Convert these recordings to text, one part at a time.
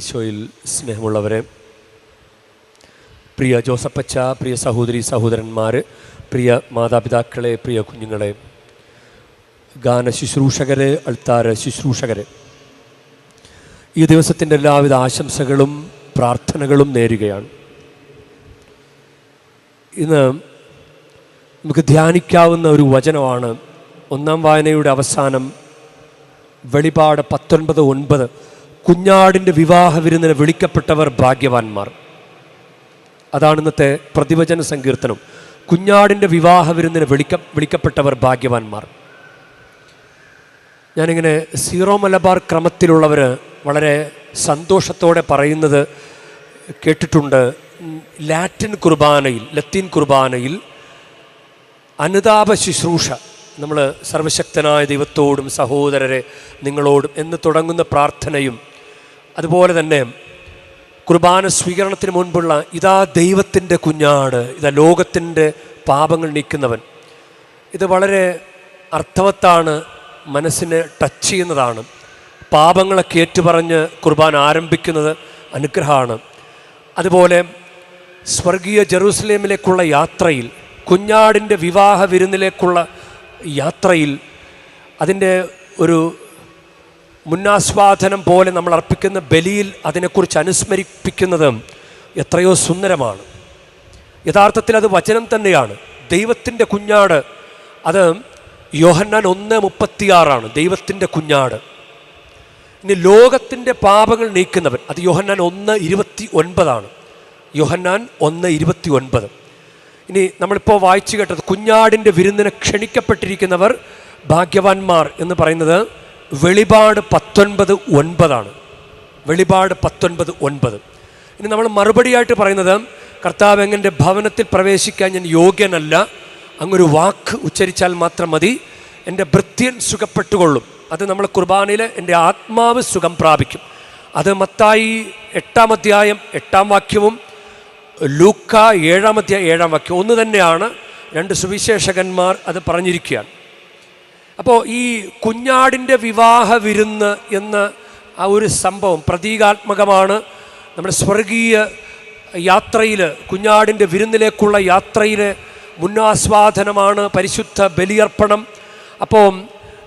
ഈശോയിൽ സ്നേഹമുള്ളവരെ പ്രിയ ജോസപ്പച്ച പ്രിയ സഹോദരി സഹോദരന്മാർ പ്രിയ മാതാപിതാക്കളെ പ്രിയ കുഞ്ഞുങ്ങളെ ഗാന ശുശ്രൂഷകരെ അൾത്താര ശുശ്രൂഷകരെ ഈ ദിവസത്തിന്റെ എല്ലാവിധ ആശംസകളും പ്രാർത്ഥനകളും നേരുകയാണ്. ഇന്ന് നമുക്ക് ധ്യാനിക്കാവുന്ന ഒരു വചനമാണ് ഒന്നാം വായനയുടെ അവസാനം വെളിപാട് പത്തൊൻപത് ഒൻപത്. കുഞ്ഞാടിന്റെ വിവാഹ വിരുന്നിന് വിളിക്കപ്പെട്ടവർ ഭാഗ്യവാന്മാർ. അതാണ് ഇന്നത്തെ പ്രതിവചന സങ്കീർത്തനം. കുഞ്ഞാടിന്റെ വിവാഹ വിരുന്നിന് വിളിക്ക വിളിക്കപ്പെട്ടവർ ഭാഗ്യവാന്മാർ. ഞാനിങ്ങനെ സീറോ മലബാർ ക്രമത്തിലുള്ളവർ വളരെ സന്തോഷത്തോടെ പറയുന്നത് കേട്ടിട്ടുണ്ട്. ലാറ്റിൻ കുർബാനയിൽ ലത്തീൻ കുർബാനയിൽ അനുതാപ ശുശ്രൂഷ. നമ്മൾ സർവശക്തനായ ദൈവത്തോടും സഹോദരരെ നിങ്ങളോടും എന്ന് തുടങ്ങുന്ന പ്രാർത്ഥനയും അതുപോലെ തന്നെ കുർബാന സ്വീകരണത്തിന് മുൻപുള്ള ഇതാ ദൈവത്തിന്റെ കുഞ്ഞാട് ഇതാ ലോകത്തിന്റെ പാപങ്ങൾ നീക്കുന്നവൻ. ഇത് വളരെ അർത്ഥവത്താണ് മനസ്സിനെ ടച്ച് ചെയ്യുന്നതാണ്. പാപങ്ങളെ ഏറ്റുപറഞ്ഞ് കുർബാന ആരംഭിക്കുന്നത് അനുഗ്രഹമാണ്. അതുപോലെ സ്വർഗീയ ജെറൂസലേമിലേക്കുള്ള യാത്രയിൽ കുഞ്ഞാടിന്റെ വിവാഹ വിരുന്നിലേക്കുള്ള യാത്രയിൽ അതിന്റെ ഒരു മുന്നാസ്വാദനം പോലെ നമ്മൾ അർപ്പിക്കുന്ന ബലിയിൽ അതിനെക്കുറിച്ച് അനുസ്മരിപ്പിക്കുന്നത് എത്രയോ സുന്ദരമാണ്. യഥാർത്ഥത്തിൽ അത് വചനം തന്നെയാണ്. ദൈവത്തിന്റെ കുഞ്ഞാട് അത് യോഹന്നാൻ ഒന്ന് മുപ്പത്തിയാറാണ്. ദൈവത്തിന്റെ കുഞ്ഞാട്. ഇനി ലോകത്തിന്റെ പാപങ്ങൾ നീക്കുന്നവൻ അത് യോഹന്നാൻ ഒന്ന് ഇരുപത്തി ഒൻപതാണ് യോഹന്നാൻ ഒന്ന് ഇരുപത്തി ഒൻപത് ഇനി നമ്മളിപ്പോൾ വായിച്ചു കേട്ടത് കുഞ്ഞാടിന്റെ വിരുന്നിനെ ക്ഷണിക്കപ്പെട്ടിരിക്കുന്നവർ ഭാഗ്യവാന്മാർ എന്ന് പറയുന്നത് വെളിപാട് പത്തൊൻപത് ഒൻപതാണ്. വെളിപാട് പത്തൊൻപത് ഒൻപത്. ഇനി നമ്മൾ മറുപടിയായിട്ട് പറയുന്നത് കർത്താവ് എങ്ങനെ ഭവനത്തിൽ പ്രവേശിക്കാൻ ഞാൻ യോഗ്യനല്ല അങ്ങൊരു വാക്ക് ഉച്ചരിച്ചാൽ മാത്രം മതി എന്റെ ഭൃത്യൻ സുഖപ്പെട്ടുകൊള്ളും. അത് നമ്മൾ കുർബാനയിൽ എന്റെ ആത്മാവ് സുഖം പ്രാപിക്കും. അത് മത്തായി എട്ടാം അധ്യായം എട്ടാം വാക്യവും ലൂക്ക ഏഴാം അധ്യായം ഏഴാം വാക്യം ഒന്ന് തന്നെയാണ് രണ്ട് സുവിശേഷകന്മാർ അത് പറഞ്ഞിരിക്കുകയാണ്. അപ്പോൾ ഈ കുഞ്ഞാടിന്റെ വിവാഹ വിരുന്ന് എന്ന ആ ഒരു സംഭവം പ്രതീകാത്മകമാണ്. നമ്മുടെ സ്വർഗീയ യാത്രയിൽ കുഞ്ഞാടിന്റെ വിരുന്നിലേക്കുള്ള യാത്രയിൽ മുന്നാസ്വാദനമാണ് പരിശുദ്ധ ബലിയർപ്പണം. അപ്പോൾ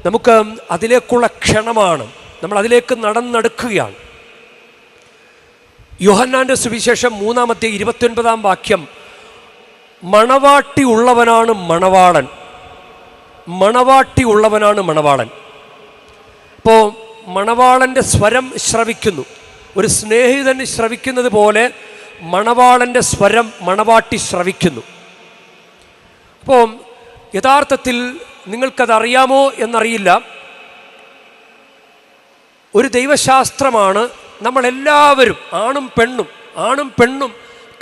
നമുക്ക് അതിലേക്കുള്ള ക്ഷണമാണ്. നമ്മൾ അതിലേക്ക് നടന്നെടുക്കുകയാണ്. യോഹന്നാന്റെ സുവിശേഷം മൂന്നാമത്തെ ഇരുപത്തൊൻപതാം വാക്യം മണവാട്ടി ഉള്ളവനാണ് മണവാളൻ. മണവാട്ടി ഉള്ളവനാണ് മണവാളൻ. അപ്പോൾ മണവാളന്റെ സ്വരം ശ്രവിക്കുന്നു. ഒരു സ്നേഹിതൻ ശ്രവിക്കുന്നത് പോലെ മണവാളന്റെ സ്വരം മണവാട്ടി ശ്രവിക്കുന്നു. അപ്പോൾ യഥാർത്ഥത്തിൽ നിങ്ങൾക്കതറിയാമോ എന്നറിയില്ല. ഒരു ദൈവശാസ്ത്രമാണ് നമ്മളെല്ലാവരും ആണും പെണ്ണും ആണും പെണ്ണും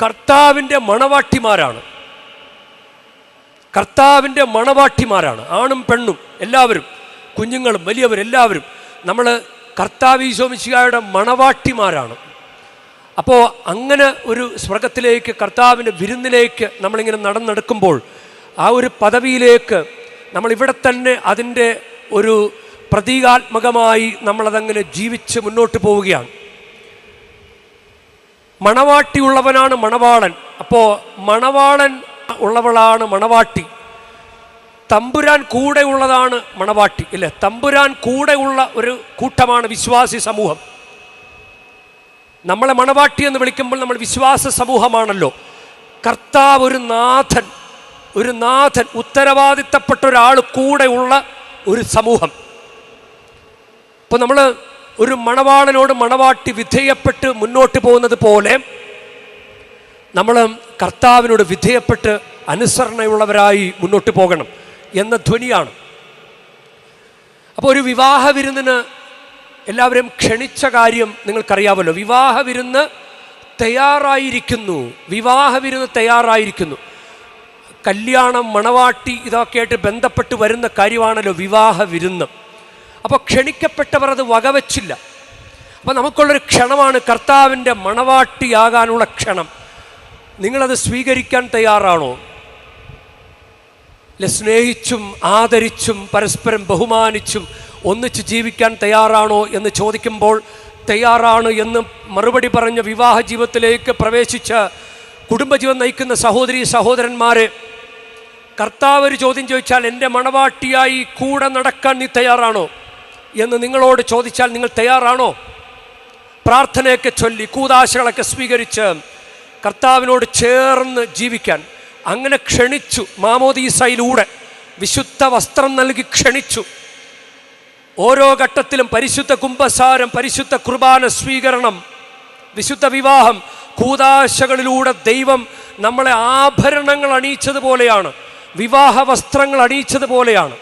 കർത്താവിന്റെ മണവാട്ടിമാരാണ്. കർത്താവിന്റെ മണവാട്ടിമാരാണ്. ആണും പെണ്ണും എല്ലാവരും കുഞ്ഞുങ്ങളും വലിയവരും എല്ലാവരും. നമ്മൾ കർത്താവ് ഈശോമിശിഹായുടെ മണവാട്ടിമാരാണ്. അപ്പോൾ അങ്ങനെ ഒരു സ്വർഗത്തിലേക്ക് കർത്താവിന്റെ വിരുന്നിലേക്ക് നമ്മളിങ്ങനെ നടന്നെടുക്കുമ്പോൾ ആ ഒരു പദവിയിലേക്ക് നമ്മളിവിടെ തന്നെ അതിന്റെ ഒരു പ്രതീകാത്മകമായി നമ്മളതങ്ങനെ ജീവിച്ച് മുന്നോട്ട് പോവുകയാണ്. മണവാട്ടിയുള്ളവനാണ് മണവാളൻ. അപ്പോൾ മണവാളൻ ഉള്ളവളാണ് മണവാട്ടി. തമ്പുരാൻ കൂടെ ഉള്ളതാണ് മണവാട്ടി ഇല്ലേ? തമ്പുരാൻ കൂടെ ഉള്ള ഒരു കൂട്ടമാണ് വിശ്വാസി സമൂഹം. നമ്മളെ മണവാട്ടി എന്ന് വിളിക്കുമ്പോൾ നമ്മൾ വിശ്വാസ സമൂഹമാണല്ലോ. കർത്താവ് ഒരു നാഥൻ ഒരു നാഥൻ ഉത്തരവാദിത്തപ്പെട്ട ഒരാൾ കൂടെ ഉള്ള ഒരു സമൂഹം. അപ്പോൾ നമ്മൾ ഒരു മണവാളനോട് മണവാട്ടി വിധേയപ്പെട്ട് മുന്നോട്ട് പോകുന്നത് പോലെ നമ്മൾ കർത്താവിനോട് വിധേയപ്പെട്ട് അനുസരണയുള്ളവരായി മുന്നോട്ട് പോകണം എന്ന ധ്വനിയാണ്. അപ്പോൾ ഒരു വിവാഹ വിരുന്നിന് എല്ലാവരും ക്ഷണിച്ച കാര്യം നിങ്ങൾക്കറിയാമല്ലോ. വിവാഹ വിരുന്ന് തയ്യാറായിരിക്കുന്നു. വിവാഹ വിരുന്ന് തയ്യാറായിരിക്കുന്നു. കല്യാണം മണവാട്ടി ഇതൊക്കെ ആയിട്ട് ബന്ധപ്പെട്ട് വരുന്ന കാര്യമാണല്ലോ വിവാഹ വിരുന്ന്. അപ്പോൾ ക്ഷണിക്കപ്പെട്ടവർ അത് വകവച്ചില്ല. അപ്പോൾ നമുക്കുള്ളൊരു ക്ഷണമാണ് കർത്താവിന്റെ മണവാട്ടിയാകാനുള്ള ക്ഷണം. നിങ്ങളത് സ്വീകരിക്കാൻ തയ്യാറാണോ? അല്ലെ സ്നേഹിച്ചും ആദരിച്ചും പരസ്പരം ബഹുമാനിച്ചും ഒന്നിച്ച് ജീവിക്കാൻ തയ്യാറാണോ എന്ന് ചോദിക്കുമ്പോൾ തയ്യാറാണ് എന്ന് മറുപടി പറഞ്ഞ വിവാഹ ജീവിതത്തിലേക്ക് പ്രവേശിച്ച കുടുംബജീവൻ നയിക്കുന്ന സഹോദരി സഹോദരന്മാരെ കർത്താവ് ഒരു ചോദ്യം ചോദിച്ചാൽ എന്റെ മണവാട്ടിയായി കൂടെ നടക്കാൻ നീ തയ്യാറാണോ എന്ന് നിങ്ങളോട് ചോദിച്ചാൽ നിങ്ങൾ തയ്യാറാണോ? പ്രാർത്ഥനയൊക്കെ ചൊല്ലി കൂതാശകളൊക്കെ സ്വീകരിച്ച് കർത്താവിനോട് ചേർന്ന് ജീവിക്കാൻ. അങ്ങനെ ക്ഷണിച്ചു. മാമോദീസയിലൂടെ വിശുദ്ധ വസ്ത്രം നൽകി ക്ഷണിച്ചു. ഓരോ ഘട്ടത്തിലും പരിശുദ്ധ കുംഭസാരം പരിശുദ്ധ കുർബാന സ്വീകരണം വിശുദ്ധ വിവാഹം കൂതാശകളിലൂടെ ദൈവം നമ്മളെ ആഭരണങ്ങൾ അണിയിച്ചതുപോലെയാണ് വിവാഹ വസ്ത്രങ്ങൾ അണിയിച്ചതുപോലെയാണ്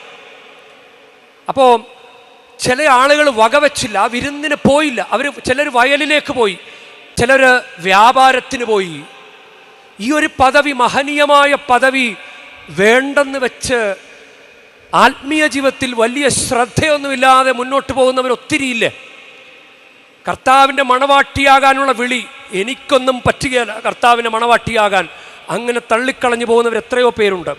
അപ്പോൾ ചില ആളുകൾ വകവച്ചില്ല ആ വിരുന്നിന് പോയില്ല. അവർ ചിലർ വയലിലേക്ക് പോയി. ചിലർ വ്യാപാരത്തിന് പോയി. ഈ ഒരു പദവി മഹനീയമായ പദവി വേണ്ടെന്ന് വെച്ച് ആത്മീയ ജീവിതത്തിൽ വലിയ ശ്രദ്ധയൊന്നുമില്ലാതെ മുന്നോട്ട് പോകുന്നവർ ഒത്തിരിയില്ലേ? കർത്താവിന്റെ മണവാട്ടിയാകാനുള്ള വിളി എനിക്കൊന്നും പറ്റുകയില്ല കർത്താവിന്റെ മണവാട്ടിയാകാൻ. അങ്ങനെ തള്ളിക്കളഞ്ഞു പോകുന്നവർ എത്രയോ പേരുണ്ട്.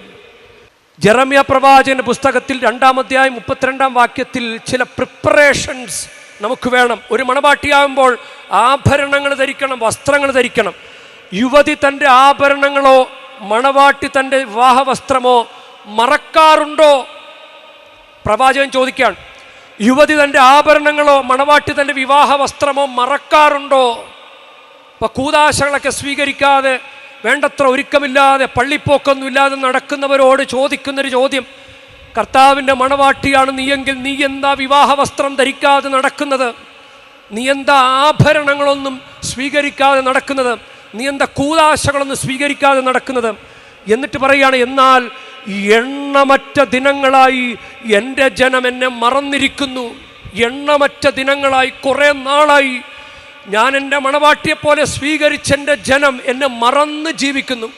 ജെറമ്യ പ്രവാചകന്റെ പുസ്തകത്തിൽ രണ്ടാമധ്യായം മുപ്പത്തിരണ്ടാം വാക്യത്തിൽ ചില പ്രിപ്പറേഷൻസ് നമുക്ക് വേണം. ഒരു മണവാട്ടിയാകുമ്പോൾ ആഭരണങ്ങൾ ധരിക്കണം വസ്ത്രങ്ങൾ ധരിക്കണം. യുവതി തന്റെ ആഭരണങ്ങളോ മണവാട്ടി തന്റെ വിവാഹ വസ്ത്രമോ മറക്കാറുണ്ടോ? പ്രവാചകൻ ചോദിക്കുകയാണ്. യുവതി തന്റെ ആഭരണങ്ങളോ മണവാട്ടി തന്റെ വിവാഹ വസ്ത്രമോ മറക്കാറുണ്ടോ? ഇപ്പം കൂതാശകളൊക്കെ സ്വീകരിക്കാതെ വേണ്ടത്ര ഒരുക്കമില്ലാതെ പള്ളിപ്പോക്കൊന്നുമില്ലാതെ നടക്കുന്നവരോട് ചോദിക്കുന്നൊരു ചോദ്യം. കർത്താവിന്റെ മണവാട്ടിയാണ് നീയെങ്കിൽ നീ എന്താ വിവാഹ വസ്ത്രം ധരിക്കാതെ നടക്കുന്നത്? നീ എന്താ ആഭരണങ്ങളൊന്നും സ്വീകരിക്കാതെ നടക്കുന്നത്? നീ എന്താ കൂതാശകളൊന്നും സ്വീകരിക്കാതെ നടക്കുന്നത്? എന്നിട്ട് പറയുകയാണ് എന്നാൽ എണ്ണമറ്റ ദിനങ്ങളായി എന്റെ ജനം എന്നെ മറന്നിരിക്കുന്നു. എണ്ണമറ്റ ദിനങ്ങളായി കുറേ നാളായി ഞാൻ എന്റെ മണവാട്ടിയെപ്പോലെ സ്വീകരിച്ച എന്റെ ജനം എന്നെ മറന്ന് ജീവിക്കുന്നു.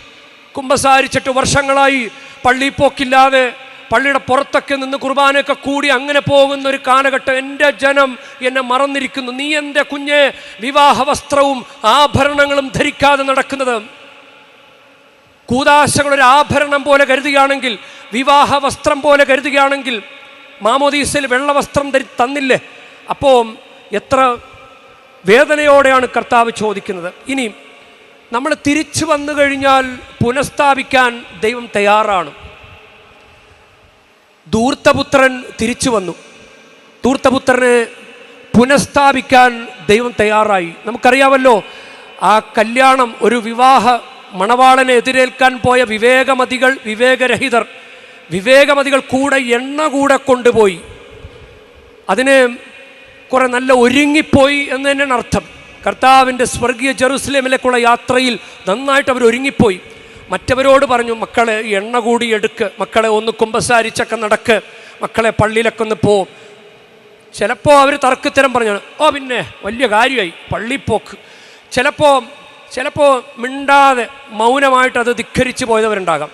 കുമ്പസാരിച്ചിട്ട് വർഷങ്ങളായി പള്ളി പോക്കില്ലാതെ പള്ളിയുടെ പുറത്തൊക്കെ നിന്ന് കുർബാനയൊക്കെ കൂടി അങ്ങനെ പോകുന്ന ഒരു കാലഘട്ടം എന്റെ ജനം എന്നെ മറന്നിരിക്കുന്നു. നീ എന്റെ കുഞ്ഞെ വിവാഹ വസ്ത്രവും ആഭരണങ്ങളും ധരിക്കാതെ നടക്കുന്നത്. കൂതാശകളൊരു ആഭരണം പോലെ കരുതുകയാണെങ്കിൽ വിവാഹ വസ്ത്രം പോലെ കരുതുകയാണെങ്കിൽ മാമോദീസയിൽ വെള്ളവസ്ത്രം ധരി തന്നില്ലേ? അപ്പോൾ എത്ര വേദനയോടെയാണ് കർത്താവ് ചോദിക്കുന്നത്. ഇനി നമ്മൾ തിരിച്ചു വന്നു കഴിഞ്ഞാൽ പുനഃസ്ഥാപിക്കാൻ ദൈവം തയ്യാറാണ്. ധൂർത്തപുത്രൻ തിരിച്ചു വന്നു. ധൂർത്തപുത്രനെ പുനഃസ്ഥാപിക്കാൻ ദൈവം തയ്യാറായി. നമുക്കറിയാമല്ലോ ആ കല്യാണം ഒരു വിവാഹ മണവാളനെ എതിരേൽക്കാൻ പോയ വിവേകമതികൾ വിവേകരഹിതർ വിവേകമതികൾ കൂടെ എണ്ണ കൂടെ കൊണ്ടുപോയി. അതിന് കുറേ നല്ല ഒരുങ്ങിപ്പോയി എന്ന് തന്നെയാണ് അർത്ഥം. കർത്താവിന്റെ സ്വർഗീയ ജെറുസലേമിലേക്കുള്ള യാത്രയിൽ നന്നായിട്ട് അവർ ഒരുങ്ങിപ്പോയി. മറ്റവരോട് പറഞ്ഞു മക്കളെ എണ്ണ കൂടി എടുക്ക്. മക്കളെ ഒന്ന് കുമ്പസാരിച്ചൊക്കെ നടക്ക്. മക്കളെ പള്ളിയിലൊക്കെ ഒന്ന് പോ. ചിലപ്പോൾ അവർ തർക്കത്തരം പറഞ്ഞു ഓ പിന്നെ വലിയ കാര്യമായി പള്ളിപ്പോക്ക്. ചിലപ്പോൾ ചിലപ്പോൾ മിണ്ടാതെ മൗനമായിട്ട് അത് ധിഖരിച്ച് പോയവരുണ്ടാകാം.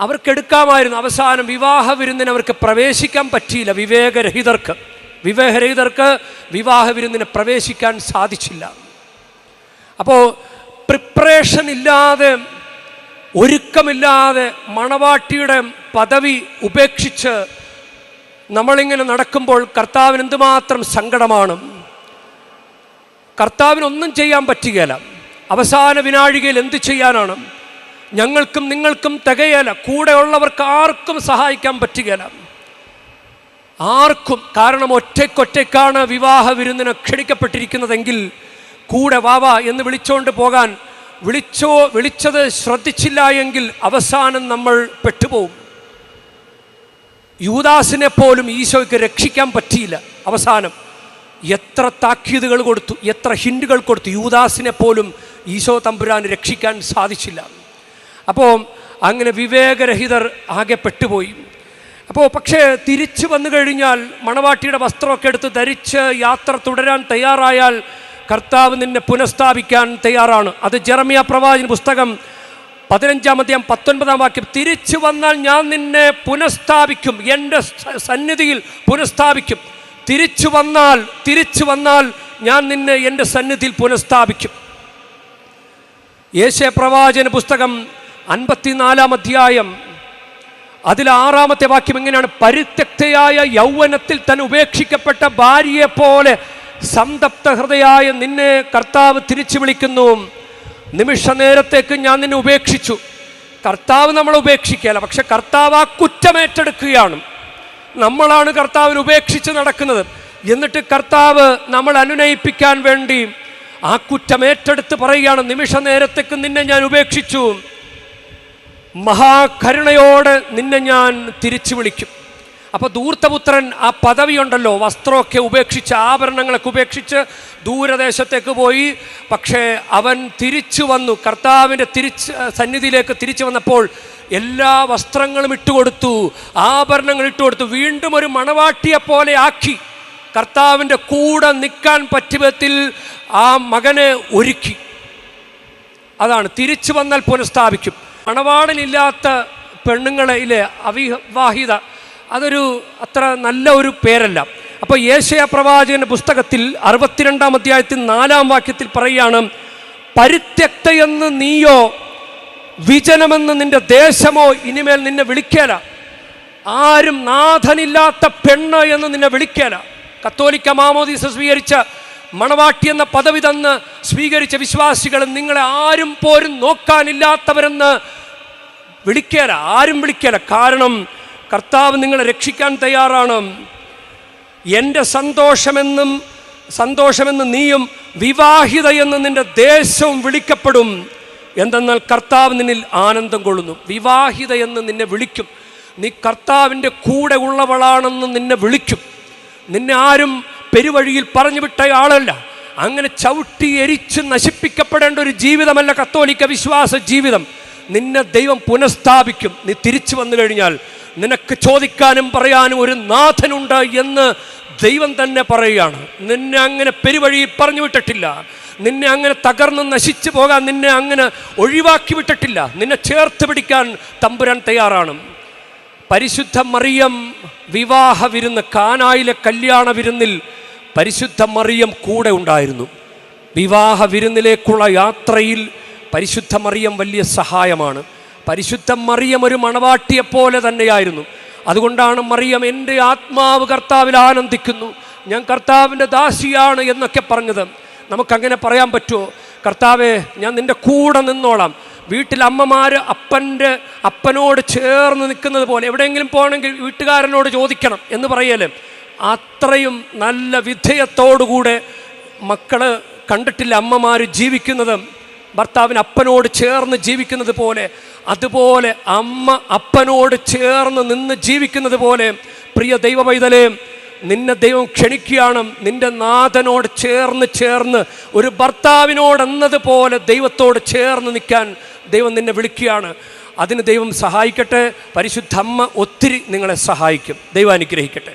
അവർക്കെടുക്കാമായിരുന്നു അവസാനം വിവാഹ വിരുന്നിന് അവർക്ക് പ്രവേശിക്കാൻ പറ്റിയില്ല വിവേകരഹിതർക്ക്. വിവേകരഹിതർക്ക് വിവാഹ വിരുന്നിന് പ്രവേശിക്കാൻ സാധിച്ചില്ല. അപ്പോൾ പ്രിപ്പറേഷൻ ഇല്ലാതെ ഒരുക്കമില്ലാതെ മണവാട്ടിയുടെ പദവി ഉപേക്ഷിച്ച് നമ്മളിങ്ങനെ നടക്കുമ്പോൾ കർത്താവിന് എന്തുമാത്രം സങ്കടമാണ്. കർത്താവിനൊന്നും ചെയ്യാൻ പറ്റുകയില്ല അവസാന വിനാഴികയിൽ എന്ത് ചെയ്യാനാണ്? ഞങ്ങൾക്കും നിങ്ങൾക്കും തികയല. കൂടെയുള്ളവർക്ക് ആർക്കും സഹായിക്കാൻ പറ്റുകയില്ല ആർക്കും കാരണം ഒറ്റയ്ക്കൊറ്റയ്ക്കാണ് വിവാഹ വിരുന്നിന് ക്ഷണിക്കപ്പെട്ടിരിക്കുന്നതെങ്കിൽ കൂടെ വാവ എന്ന് വിളിച്ചുകൊണ്ട് പോകാൻ വിളിച്ചോ വിളിച്ചത് ശ്രദ്ധിച്ചില്ല എങ്കിൽ അവസാനം നമ്മൾ പെട്ടുപോകും യൂദാസിനെ പോലും ഈശോയ്ക്ക് രക്ഷിക്കാൻ പറ്റിയില്ല അവസാനം. എത്ര താക്കീതുകൾ കൊടുത്തു എത്ര ഹിൻഡുകൾ കൊടുത്തു യൂദാസിനെ പോലും ഈശോ തമ്പുരാൻ രക്ഷിക്കാൻ സാധിച്ചില്ല. അപ്പോൾ അങ്ങനെ വിവേകരഹിതർ ആകെ പെട്ടുപോയി. അപ്പോൾ പക്ഷേ തിരിച്ചു വന്നു കഴിഞ്ഞാൽ മണവാട്ടിയുടെ വസ്ത്രമൊക്കെ എടുത്ത് ധരിച്ച് യാത്ര തുടരാൻ തയ്യാറായാൽ കർത്താവ് നിന്നെ പുനഃസ്ഥാപിക്കാൻ തയ്യാറാണ്. അത് ജെറമിയ പ്രവാചന പുസ്തകം പതിനഞ്ചാം അധ്യായം പത്തൊൻപതാം വാക്യം. തിരിച്ചു വന്നാൽ ഞാൻ നിന്നെ പുനഃസ്ഥാപിക്കും. എന്റെ സന്നിധിയിൽ പുനഃസ്ഥാപിക്കും. തിരിച്ചു വന്നാൽ തിരിച്ചു വന്നാൽ ഞാൻ നിന്നെ എന്റെ സന്നിധിയിൽ പുനഃസ്ഥാപിക്കും. യേശ പ്രവാചന പുസ്തകം അൻപത്തിനാലാം അധ്യായം. അതിൽ ആറാമത്തെ വാക്യം എങ്ങനെയാണ് പരിത്യക്തയായ യൗവനത്തിൽ തന്നെ ഉപേക്ഷിക്കപ്പെട്ട ഭാര്യയെ പോലെ സംതപ്ത ഹൃദയായ നിന്നെ കർത്താവ് തിരിച്ചു വിളിക്കുന്നു. നിമിഷ നേരത്തേക്ക് ഞാൻ നിന്നെ ഉപേക്ഷിച്ചു. കർത്താവ് നമ്മളെ ഉപേക്ഷിക്കുകയല്ല പക്ഷെ കർത്താവ് ആ കുറ്റമേറ്റെടുക്കുകയാണ് നമ്മളാണ് കർത്താവിനെ ഉപേക്ഷിച്ച് നടക്കുന്നത്. എന്നിട്ട് കർത്താവ് നമ്മൾ അനുനയിപ്പിക്കാൻ വേണ്ടി ആ കുറ്റമേറ്റെടുത്ത് പറയുകയാണ് നിമിഷ നേരത്തേക്ക് നിന്നെ ഞാൻ ഉപേക്ഷിച്ചു. മഹാകരുണയോടെ നിന്നെ ഞാൻ തിരിച്ചു വിളിക്കും. അപ്പോൾ ധൂർത്തപുത്രൻ ആ പദവിയുണ്ടല്ലോ വസ്ത്രമൊക്കെ ഉപേക്ഷിച്ച് ആഭരണങ്ങളൊക്കെ ഉപേക്ഷിച്ച് ദൂരദേശത്തേക്ക് പോയി. പക്ഷേ അവൻ തിരിച്ചു വന്നു. കർത്താവിന്റെ തിരിച്ച് സന്നിധിയിലേക്ക് തിരിച്ചു വന്നപ്പോൾ എല്ലാ വസ്ത്രങ്ങളും ഇട്ടുകൊടുത്തു ആഭരണങ്ങൾ ഇട്ടുകൊടുത്തു വീണ്ടും ഒരു മണവാട്ടിയെ പോലെ ആക്കി. കർത്താവിന്റെ കൂടെ നിൽക്കാൻ പറ്റുവിധത്തിൽ ആ മകനെ ഒരുക്കി. അതാണ് തിരിച്ചു വന്നാൽ പുനഃസ്ഥാപിക്കും. മണവാടനില്ലാത്ത പെണ്ണുങ്ങളെ ഇല്ലേ? അവിവാഹിത അതൊരു അത്ര നല്ല ഒരു പേരല്ല. അപ്പോൾ യേശയ പ്രവാചകന്റെ പുസ്തകത്തിൽ അറുപത്തിരണ്ടാം അധ്യായത്തിൽ നാലാം വാക്യത്തിൽ പറയുകയാണ് പരിത്യക്തയെന്ന് നീയോ വിജനമെന്ന് നിന്റെ ദേശമോ ഇനിമേൽ നിന്നെ വിളിക്കേല. ആരും നാഥനില്ലാത്ത പെണ്ണ് എന്ന് നിന്നെ വിളിക്കേല. കത്തോലിക്ക മാമോദീസ സ്വീകരിച്ച മണവാട്ടി എന്ന പദവി തന്ന് സ്വീകരിച്ച വിശ്വാസികൾ നിങ്ങളെ ആരും പോരും നോക്കാനില്ലാത്തവരെന്ന് വിളിക്കേല ആരും വിളിക്കേല. കാരണം കർത്താവ് നിങ്ങളെ രക്ഷിക്കാൻ തയ്യാറാണ്. എന്റെ സന്തോഷമെന്നും സന്തോഷമെന്ന് നീയും വിവാഹിത എന്ന് നിന്റെ ദേശവും വിളിക്കപ്പെടും. എന്തെന്നാൽ കർത്താവ് നിന്നിൽ ആനന്ദം കൊള്ളുന്നു. വിവാഹിത എന്ന് നിന്നെ വിളിക്കും. നീ കർത്താവിന്റെ കൂടെ ഉള്ളവളാണെന്ന് നിന്നെ വിളിക്കും. നിന്നെ ആരും പെരുവഴിയിൽ പറഞ്ഞു വിട്ട ആളല്ല. അങ്ങനെ ചവിട്ടി എരിച്ച് നശിപ്പിക്കപ്പെടേണ്ട ഒരു ജീവിതമല്ല കത്തോലിക്ക വിശ്വാസ ജീവിതം. നിന്നെ ദൈവം പുനഃസ്ഥാപിക്കും. നീ തിരിച്ചു വന്നു കഴിഞ്ഞാൽ നിനക്ക് ചോദിക്കാനും പറയാനും ഒരു നാഥനുണ്ട് എന്ന് ദൈവം തന്നെ പറയുകയാണ്. നിന്നെ അങ്ങനെ പെരുവഴിയിൽ പറഞ്ഞു വിട്ടിട്ടില്ല. നിന്നെ അങ്ങനെ തകർന്ന് നശിച്ചു പോകാൻ നിന്നെ അങ്ങനെ ഒഴിവാക്കി വിട്ടിട്ടില്ല. നിന്നെ ചേർത്ത് പിടിക്കാൻ തമ്പുരാൻ തയ്യാറാണ്. പരിശുദ്ധ മറിയം വിവാഹ വിരുന്ന് കാനായിലെ കല്യാണ വിരുന്നിൽ പരിശുദ്ധ മറിയം കൂടെ ഉണ്ടായിരുന്നു. വിവാഹ വിരുന്നിലേക്കുള്ള യാത്രയിൽ പരിശുദ്ധ മറിയം വലിയ സഹായമാണ്. പരിശുദ്ധ മറിയം ഒരു മണവാട്ടിയെപ്പോലെ തന്നെയായിരുന്നു. അതുകൊണ്ടാണ് മറിയം എന്റെ ആത്മാവ് കർത്താവിൽ ആനന്ദിക്കുന്നു. ഞാൻ കർത്താവിന്റെ ദാസിയാണ് എന്നൊക്കെ പറഞ്ഞത്. നമുക്കങ്ങനെ പറയാൻ പറ്റുമോ? കർത്താവെ ഞാൻ നിന്റെ കൂടെ നിന്നോളാം. വീട്ടിൽ അമ്മമാർ അപ്പന്റെ അപ്പനോട് ചേർന്ന് നിൽക്കുന്നത് പോലെ എവിടെയെങ്കിലും പോകണമെങ്കിൽ വീട്ടുകാരനോട് ചോദിക്കണം എന്ന് പറയലേ. അത്രയും നല്ല വിധേയത്തോടുകൂടെ മക്കൾ കണ്ടിട്ടില്ല അമ്മമാർ ജീവിക്കുന്നത്. ഭർത്താവിന് അപ്പനോട് ചേർന്ന് ജീവിക്കുന്നത് പോലെ അതുപോലെ അമ്മ അപ്പനോട് ചേർന്ന് നിന്ന് ജീവിക്കുന്നത് പോലെ പ്രിയ ദൈവ പൈതലേ നിന്നെ ദൈവം ക്ഷണിക്കുകയാണ്. നിന്റെ നാഥനോട് ചേർന്ന് ചേർന്ന് ഒരു ഭർത്താവിനോട് എന്നതുപോലെ ദൈവത്തോട് ചേർന്ന് നിൽക്കാൻ ദൈവം നിന്നെ വിളിക്കുകയാണ്. അതിന് ദൈവം സഹായിക്കട്ടെ. പരിശുദ്ധമ്മ ഒത്തിരി നിങ്ങളെ സഹായിക്കും. ദൈവം അനുഗ്രഹിക്കട്ടെ.